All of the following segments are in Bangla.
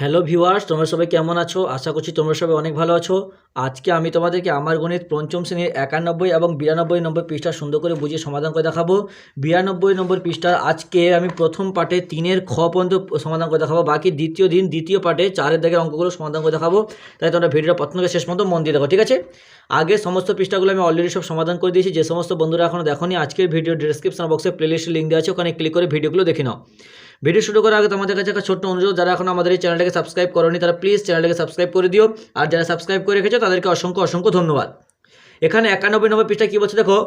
হ্যালো ভিউয়ার্স, তোমরা সবাই কেমন আছো? আশা করছি তোমরা সবাই অনেক ভালো আছো। আজকে আমি তোমাদেরকে আমার গণিত পঞ্চম শ্রেণির একানব্বই এবং বিরানব্বই নম্বর পৃষ্ঠা সুন্দর করে বুঝিয়ে সমাধান করে দেখাবো। বিরানব্বই নম্বর পৃষ্ঠার আজকে আমি প্রথম পার্টে তিনের খ পর্যন্ত সমাধান করে দেখাবো। বাকি দ্বিতীয় দিন, দ্বিতীয় পার্টে চারের দাগের অঙ্কগুলো সমাধান করে দেখাবো। তাই তোমরা ভিডিওটা প্রথম থেকে শেষ পর্যন্ত মন দিয়ে দেখো, ঠিক আছে? আগে সমস্ত পৃষ্ঠাগুলো আমি অলরেডি সব সমাধান করে দিয়েছি। যে সমস্ত বন্ধুরা এখনও দেখোনি, আজকের ভিডিও ডিসক্রিপশন বক্সে প্লেলিস্টের লিঙ্ক দেওয়া আছে। ওখানে ক্লিক করে ভিডিওগুলো দেখে নাও। ভিডিও শুরু করার আগে তোমাদের কাছে একটা ছোট্ট অনুরোধ, যারা এখন আমাদের এই চ্যানেলটাকে সাবস্ক্রাইব করনি, তারা প্লিজ চ্যানেলটাকে সাবস্ক্রাইব করে দিও। আর যারা সাবস্ক্রাইব করে রেখেছো, তাদেরকে অসংখ্য অসংখ্য ধন্যবাদ। এখানে একানব্বই নম্বর পৃষ্ঠা কী বলছে দেখো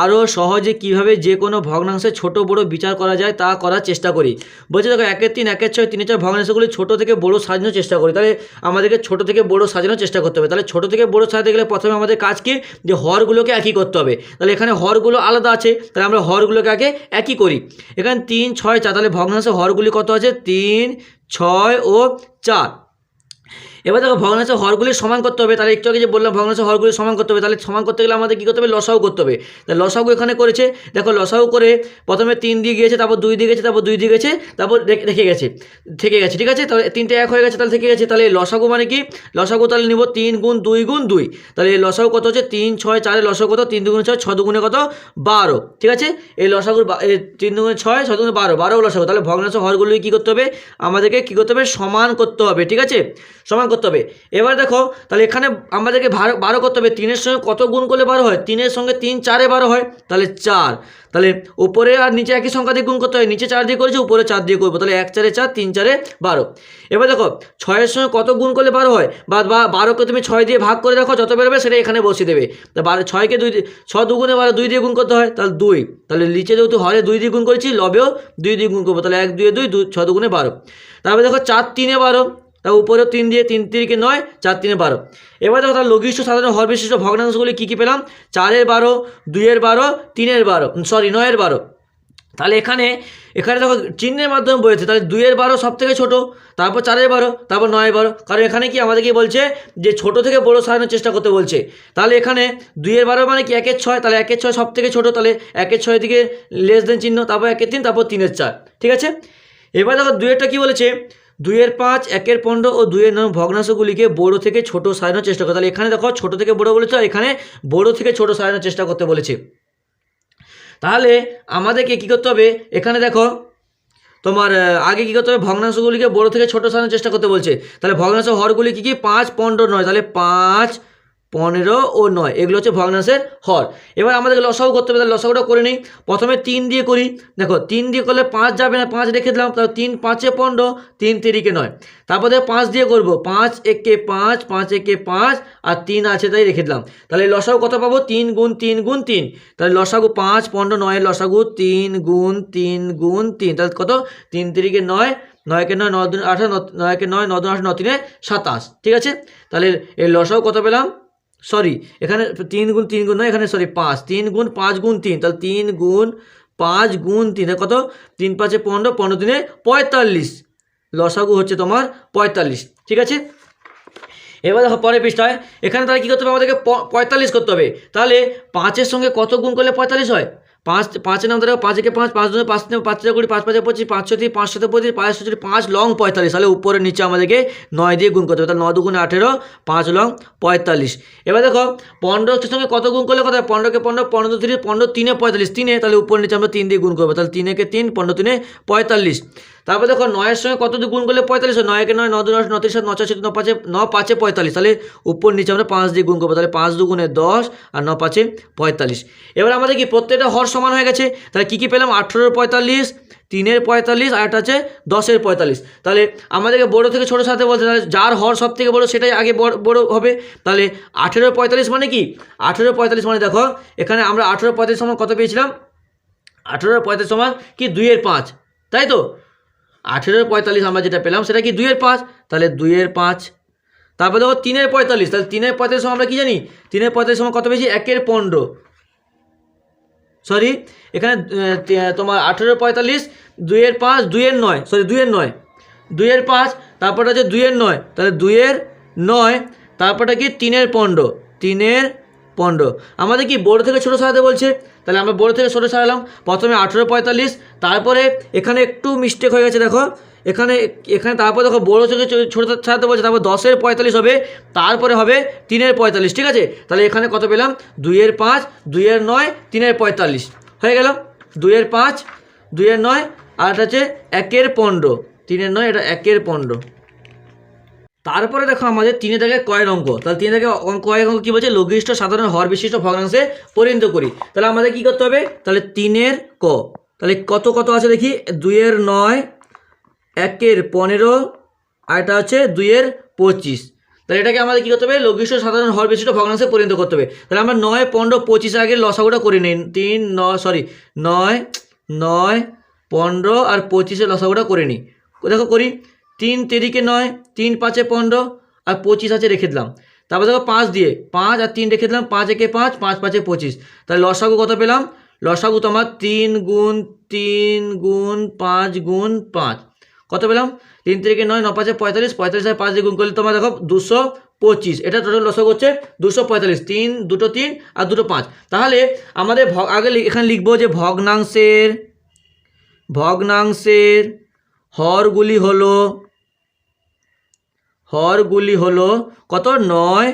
আরও সহজে কীভাবে যে কোনো ভগ্নাংশে ছোট বড় বিচার করা যায় তা করার চেষ্টা করি। বলছে দেখো, একের তিন, একের ছয়, তিনের চার ভগ্নাংশগুলি ছোট থেকে বড় সাজানোর চেষ্টা করি। তাহলে আমাদেরকে ছোট থেকে বড় সাজানোর চেষ্টা করতে হবে। তাহলে ছোট থেকে বড় সাজাতে গেলে প্রথমে আমাদের কাজ কি? যে হরগুলোকে একই করতে হবে। তাহলে এখানে হরগুলো আলাদা আছে, তাহলে আমরা হরগুলোকে আগে একই করি। এখানে তিন, ছয়, চার, তাহলে ভগ্নাংশে হরগুলি কত আছে? তিন, ছয় ও চার। এবার দেখো ভগ্নাংশের হরগুলি সমান করতে হবে, তাহলে একটু আগে যে বললাম ভগ্নাংশের হরগুলি সমান করতে হবে, তাহলে সমান করতে গেলে আমাদের কী করতে হবে? লসাও করতে হবে। তাহলে লসাগু এখানে করেছে, দেখো লসাগু করে প্রথমে তিন দিয়ে গিয়েছে, তারপর দুই দিয়ে গেছে, তারপর দুই দিয়ে গেছে, তারপর রেখে গেছে, থেকে গেছে, ঠিক আছে? তাহলে তিনটে এক হয়ে গেছে, তাহলে থেকে গেছে, তাহলে লসাগু মানে কি? লসাগু তাহলে নিব তিন গুণ দুই গুণ দুই, তাহলে এই লসাগু কত হচ্ছে? তিন, ছয় চারের লসাগু কত? তিন দুগুণে ছয় ছ দুগুণে কত? বারো, ঠিক আছে? এই লসাগুর তিন দুগুণে ছয় ছ দুগুণে বারো বারো লসাগু, তাহলে ভগ্নাংশ হরগুলি কী করতে হবে? আমাদেরকে কী করতে হবে? সমান করতে হবে, ঠিক আছে? সমান করতে হবে। এবার দেখো, তাহলে এখানে আমাদেরকে বারো বারো করতে হবে। তিনের সঙ্গে কত গুণ করলে বারো হয়? তিনের সঙ্গে তিন, চারে বারো হয়। তাহলে চার। তাহলে উপরে আর নিচে একই সংখ্যা দিয়ে গুণ করতে হয়। নিচে চার দিয়ে করেছে, উপরে চার দিয়ে করব। তাহলে এক, চারে চার, তিন, চারে বারো। এবার দেখো, ছয়ের সঙ্গে কত গুণ করলে বারো হয়? বা বারোকে তুমি ছয় দিয়ে ভাগ করে দেখো, যত বেরোবে সেটা এখানে বসিয়ে দেবে। তা বারো, ছয়কে দুই ছ দুগুণে বারো, দুই দিয়ে গুণ করতে হয়, তাহলে দুই। তাহলে নিচে যেহেতু হরে দুই দিয়ে গুণ করেছি, লবেও দুই দিয়ে গুণ করব। তাহলে এক, দুয়ে দুই, দু, ছ দুগুণে বারো। তারপরে দেখো, চার, তিনে বারো। তার উপরেও তিন দিয়ে তিন তিরিকে নয়, চার তিনে বারো। এবার দেখো তার লঘিষ্ঠ সাধারণ হর বিশিষ্ট ভগ্নাংশগুলি কী কী পেলাম? চারের বারো, দুইয়ের বারো, তিনের বারো সরি নয়ের বারো। তাহলে এখানে এখানে দেখো চিহ্নের মাধ্যমে বলেছে, তাহলে দুইয়ের বারো সব থেকে ছোটো, তারপর চারের বারো, তারপর নয়ের বারো। কারণ এখানে কি আমাদেরকে বলছে যে ছোট থেকে বড় সাজানোর চেষ্টা করতে বলছে। তাহলে এখানে দুইয়ের বারো মানে কি একের ছয়? তাহলে একের ছয় সব থেকে ছোটো, তাহলে একের ছয় দিকে লেস দেন চিহ্ন, তারপর একের তিন, তারপর তিনের চার। ঠিক আছে? এবার দেখো দুইয়েরটা কি বলেছে? দুইয়ের পাঁচ, একের পনেরো ও দুইয়ের নয় ভগ্নাংশগুলিকে বড় থেকে ছোট সাজানোর চেষ্টা করে তাহলে এখানে দেখো, ছোট থেকে বড় বলেছে, আর এখানে বড় থেকে ছোট সাজানোর চেষ্টা করতে বলেছে। তাহলে আমাদেরকে কী করতে হবে? এখানে দেখো, তোমার আগে কী করতে হবে? ভগ্নাংশগুলিকে বড় থেকে ছোট সাজানোর চেষ্টা করতে বলছে। তাহলে ভগ্নাংশ হরগুলি কী কী? পাঁচ, পনেরো, নয়। তাহলে পাঁচ পনেরো ও নয়। এগুলো হচ্ছে ভগ্নাংশের হর। এবার আমাদেরকে লসাগু করতে হবে লসাগুটা করে নিই। প্রথমে তিন দিয়ে করি। দেখো, তিন দিয়ে করলে পাঁচ যাবে না, পাঁচ রেখে দিলাম। তাহলে তিন পাঁচে পনেরো, তিন তিরিকে নয়। তারপর পাঁচ দিয়ে করব। পাঁচ একে পাঁচ পাঁচ একে পাঁচ, আর তিন আছে তাই রেখে দিলাম। তাহলে লসাগু কত পাবো? তিন গুণ তিন গুণ তিন। তাহলে লসাগু পাঁচ, পনেরো, নয়ের লসাগু তিন গুণ তিন গুণ তিন। তাহলে কত? তিন তিরিকে নয়, নয়কে নয় নয় দুন আঠারো নয়কে নয় নয় দুন আঠারো নয় তিনে সাতাশ। ঠিক আছে? তাহলে এই লসাগু কত পেলাম? সরি, এখানে তিন গুণ তিন গুণ নয় এখানে সরি, পাঁচ। তিন গুণ পাঁচ গুণ তিন, তাহলে তিন গুণ পাঁচ গুণ তিন কত? তিন পাঁচে পনেরো পনেরো দিনে পঁয়তাল্লিশ। লসাগু হচ্ছে তোমার পঁয়তাল্লিশ, ঠিক আছে? এবার দেখো পরের পৃষ্ঠায়, এখানে তাহলে কী করতে হবে আমাদেরকে? পঁয়তাল্লিশ করতে হবে। তাহলে পাঁচের সঙ্গে কত গুণ করলে পঁয়তাল্লিশ হয়? পাঁচ পাঁচের নাম পাঁচ একে পাঁচ পাঁচ দুই পাঁচ নাম পাঁচ চার কুড়ি, পাঁচ পাঁচে পঁচিশ, পাঁচ ছয় পাঁচ সাথে পঁচিশ, পাঁচ ছয় পাঁচ লং পঁয়তাল্লিশ। তাহলে উপরে নিচে আমাদেরকে নয় দিয়ে গুণ করতে হবে। তাহলে নয় দুগুণে আঠেরো, পাঁচ লং পঁয়তাল্লিশ। এবার দেখো পনেরোর সঙ্গে কত গুণ করলে কত পনেরোকে পনেরো পনেরো তিরিশ পনেরো তিনে পঁয়তাল্লিশ। তিনে, তাহলে উপরে নিচে আমরা তিন দিয়ে গুণ করব। তাহলে তিনেকে তিন, পনেরো তিনে পঁয়তাল্লিশ। তারপর দেখো নয়ের সঙ্গে কত গুণ করলে পঁয়তাল্লিশ হয়? নয়কে নয় নয় দু নয় নয় তিরিশ সাত নয় চার ন পাঁচে ন পাঁচে পঁয়তাল্লিশ। তাহলে উপর নিচে আমরা পাঁচ দিয়ে গুণ করব। তাহলে পাঁচ দুগুণে দশ আর ন পাঁচে পঁয়তাল্লিশ। এবার আমাদের কি প্রত্যেকটা হর সমান হয়ে গেছে? তাহলে কী কী পেলাম? আঠেরোর পঁয়তাল্লিশ, তিনের পঁয়তাল্লিশ আর একটা আছে দশের পঁয়তাল্লিশ। তাহলে আমাদেরকে বড় থেকে ছোটো সাথে বলতে তাহলে যার হর সব থেকে বড়ো সেটাই আগে বড় হবে। তাহলে আঠেরো পঁয়তাল্লিশ মানে কি? আঠেরো পঁয়তাল্লিশ মানে দেখো, এখানে আমরা আঠেরো পঁয়তাল্লিশ সময় কত পেয়েছিলাম? আঠেরো পঁয়তাল্লিশ সমান কি? দুইয়ের পাঁচ। তাই তো? আঠেরো পঁয়তাল্লিশ আমরা যেটা পেলাম, সেটা কি দুইয়ের পাঁচ? তাহলে দুইয়ের পাঁচ। তারপরে দেখো তিনের পঁয়তাল্লিশ, তাহলে তিনের পঁয়তাল্লিশ সময় আমরা কি জানি? তিনের পঁয়তাল্লিশ সময় কত পেয়েছি? একের পনেরো। সরি এখানে তোমার আঠেরো পঁয়তাল্লিশ, দুইয়ের পাঁচ, দুইয়ের নয়। সরি দুইয়ের নয়। দুইয়ের পাঁচ, তারপরটা হচ্ছে দুইয়ের নয়। তাহলে দুইয়ের নয়, তারপরটা কি? তিনের পনেরো। তিনের পনেরো। আমাদের কি বড় থেকে ছোটো সারাতে বলছে? তাহলে আমরা বড় থেকে ছোটো সারালাম প্রথমে আঠেরো পঁয়তাল্লিশ, তারপরে এখানে একটু মিস্টেক হয়ে গেছে দেখো। এখানে এখানে তারপর দেখো বড়ো থেকে ছোটো সাজাতে বলছে, তারপর দশের পঁয়তাল্লিশ হবে, তারপরে হবে তিনের পঁয়তাল্লিশ, ঠিক আছে? তাহলে এখানে কত পেলাম? দুইয়ের পাঁচ, দুইয়ের নয়, তিনের পঁয়তাল্লিশ। হয়ে গেল? দুইয়ের পাঁচ, দুইয়ের নয়, আর এটা হচ্ছে একের পনেরো। তিনের নয়, এটা একের পনেরো। তারপরে দেখো আমাদের তিনে থেকে কয়ের অঙ্ক। তাহলে তিনে থেকে কয়ের অঙ্ক কী বলছে? লঘিষ্ঠ, সাধারণ, হর বিশিষ্ট, ভগ্নাংশে পরিণত করি। তাহলে আমাদের কী করতে হবে? তাহলে তিনের ক। তাহলে কত কত আছে দেখি? দুইয়ের নয়, একের পনেরো, আর এটা হচ্ছে দুইয়ের পঁচিশ। তাহলে এটাকে আমাদের কী করতে হবে? লঘিষ্ঠ, সাধারণ, হর বিশিষ্ট, ভগ্নাংশে পরিণত করতে হবে। তাহলে আমরা নয়, পনেরো, পঁচিশ আগে লসাগুটা করে নিই। তিন নয় সরি নয় নয়, পনেরো আর পঁচিশের লসাগুটা করে নিই। দেখো করি। তিন তেরিকে নয়, তিন পাঁচে পনেরো আর পঁচিশ আছে রেখে দিলাম। তারপর দেখো পাঁচ দিয়ে, পাঁচ আর তিন রেখে দিলাম, পাঁচ একে পাঁচ পাঁচ পাঁচে পঁচিশ। তাহলে লসাগু কত পেলাম? লসাগু তোমার তিন গুণ তিন গুণ পাঁচ গুণ পাঁচ। কত পেলাম? তিন থেকে নয়, ন পাঁচে পঁয়তাল্লিশ পঁয়তাল্লিশ আর পাঁচ দিয়ে গুণ করলে তোমার দেখো দুশো পঁচিশ। এটা টোটাল লসক হচ্ছে দুশো পঁয়তাল্লিশ। তিন, দুটো তিন আর দুটো পাঁচ। তাহলে আমাদের আগে এখানে লিখব যে ভগ্নাংশের ভগ্নাংশের হরগুলি হলো হরগুলি হলো কত? নয়,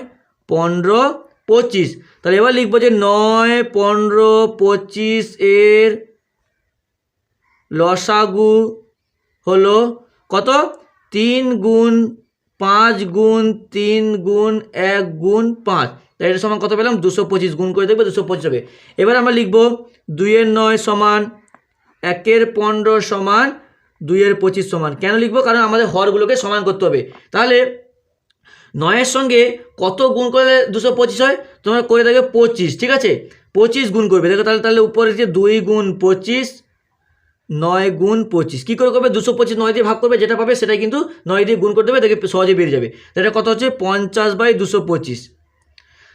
পনেরো, পঁচিশ। তাহলে এবার লিখব যে নয়, পনেরো, পঁচিশ এর লসাগু হলো কত? তিন গুণ পাঁচ গুণ তিন গুণ এক গুণ পাঁচ। তাই এটা সমান কত পেলাম? দুশো পঁচিশ। গুণ করে দেখবে দুশো পঁচিশ হবে। এবার আমরা লিখব দুইয়ের নয় সমান একের পনেরো সমান দুইয়ের পঁচিশ সমান। কেন লিখব? কারণ আমাদের হরগুলোকে সমান করতে হবে। তাহলে নয়ের সঙ্গে কত গুণ করলে দুশো পঁচিশ হয়? তোমরা করে দেখবে পঁচিশ, ঠিক আছে? পঁচিশ গুণ করবে। দেখো তাহলে তাহলে উপরে যে দুই গুণ পঁচিশ, নয় গুণ পঁচিশ, কী করে করবে? দুশো পঁচিশ নয় দিয়ে ভাগ করবে, যেটা পাবে সেটাই কিন্তু নয় দিয়ে গুণ করতে হবে দেখে সহজে বেরিয়ে যাবে। এটা কত হচ্ছে? পঞ্চাশ বাই দুশো পঁচিশ।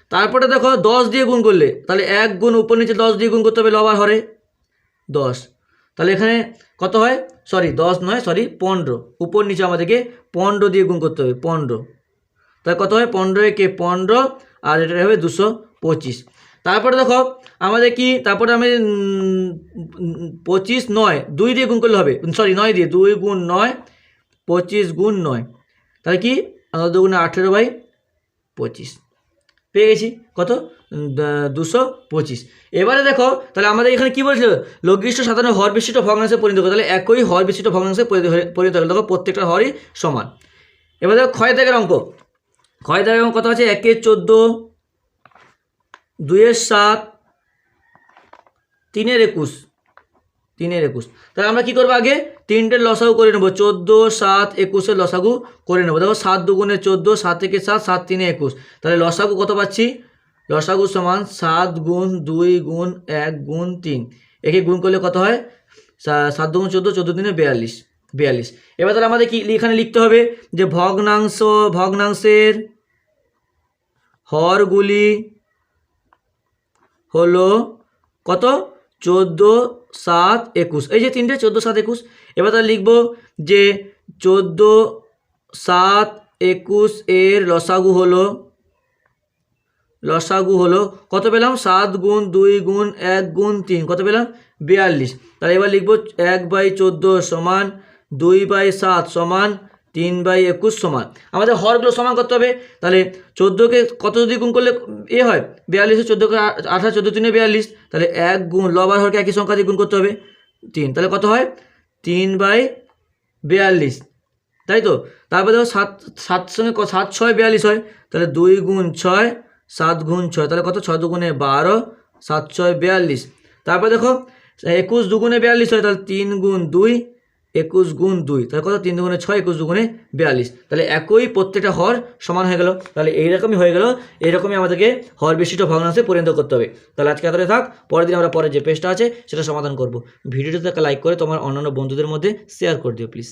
তারপরে দেখো, দশ দিয়ে গুণ করলে, তাহলে এক গুণ উপর নিচে দশ দিয়ে গুণ করতে হবে, লবার হরে। দশ। তাহলে এখানে কত হয়? সরি দশ নয় সরি পনেরো। উপর নিচে আমাদেরকে পনেরো দিয়ে গুণ করতে হবে, পনেরো। তাহলে কত হয়? পনেরো একে পনেরো, আর এটা হবে দুশো পঁচিশ। তারপরে দেখো, আমাদের কি, তারপরে আমি পঁচিশ নয়, দুই দিয়ে গুণ করলে হবে। সরি নয় দিয়ে, দুই গুণ নয়, পঁচিশ গুণ নয়। তাহলে কি? দুগুণে আঠেরো বাই পঁচিশ। পেয়ে গেছি। কত? দুশো পঁচিশ। এবারে দেখো, তাহলে আমাদের এখানে কি বলছিল? লঘিষ্ঠ সাধারণ হর বিশিষ্ট ভগ্নাংশে পরিণত করে তাহলে একই হর বিশিষ্ট ভগ্নাংশে পরিণত হয়ে- দেখো, প্রত্যেকটা হরই সমান। এবার দেখো, ক্ষয় দাগের অঙ্ক। ক্ষয় দাগের অঙ্ক কত আছে? একের চোদ্দ দুইয়ের সাত, তিনের একুশ। তিনের একুশ। তাহলে আমরা কি করব আগে? তিনটের লসাগু করে নেব। চোদ্দ, সাত একুশের লসাগু করে নেব। দেখো, সাত দুগুণে চোদ্দ, সাত থেকে সাত সাত তিনে একুশ। তাহলে লসাগু কত পাচ্ছি? লসাগু সমান সাত গুণ দুই গুণ এক গুণ তিন। একে গুণ করলে কত হয়? সাত দুগুণ চোদ্দ চোদ্দ দিনে বিয়াল্লিশ বিয়াল্লিশ। এবার তাহলে আমাদের কি এখানে লিখতে হবে যে ভগ্নাংশ, ভগ্নাংশের হরগুলি হলো কত? চোদ্দ সাত একুশ। এই যে তিনটে, চোদ্দ সাত একুশ। এবার তাহলে লিখব যে চোদ্দ সাত একুশ এর লসাগু হলো লসাগু হলো কত পেলাম? সাত গুণ দুই গুণ এক গুণ তিন। কত পেলাম? বিয়াল্লিশ। তাহলে এবার লিখব এক বাই চোদ্দ সমান দুই বাই সাত সমান তিন বাই একুশ সমান। আমাদের হরগুলো সমান করতে হবে। তাহলে চোদ্দোকে কত যদি গুণ করলে এ হয়? বিয়াল্লিশে চোদ্দোকে আঠাশ, চোদ্দ তিনে বিয়াল্লিশ। তাহলে এক গুণ লবার হরকে একই সংখ্যা দিয়ে গুণ করতে হবে। তিন। তাহলে কত হয়? তিন বাই বিয়াল্লিশ। তাই তো? তারপরে দেখো সাত সাত সঙ্গে সাত, ছয়, বিয়াল্লিশ হয়। তাহলে দুই গুণ ছয়, সাত গুণ ছয়। তাহলে কত? ছয় দুগুণে বারো, সাত, ছয়, বিয়াল্লিশ। তারপরে দেখো, একুশ দুগুণে বিয়াল্লিশ হয়। তাহলে তিন গুণ দুই একুশ গুণ দুই, তাহলে কত? তিন দুগুণে ছয়, একুশ দুগুণে বিয়াল্লিশ। তাহলে একই প্রত্যেকটা হর সমান হয়ে গেল। তাহলে এইরকমই হয়ে গেল, এইরকমই আমাদেরকে হর বিশিষ্ট ভগ্নাংশে পরিণত করতে হবে। তাহলে আজকে এতটাই থাক, পরের দিন আমরা পরের যে পেজটা আছে সেটা সমাধান করব। ভিডিওটা একটা লাইক করে তোমার অন্যান্য বন্ধুদের মধ্যে শেয়ার করে দিও প্লিজ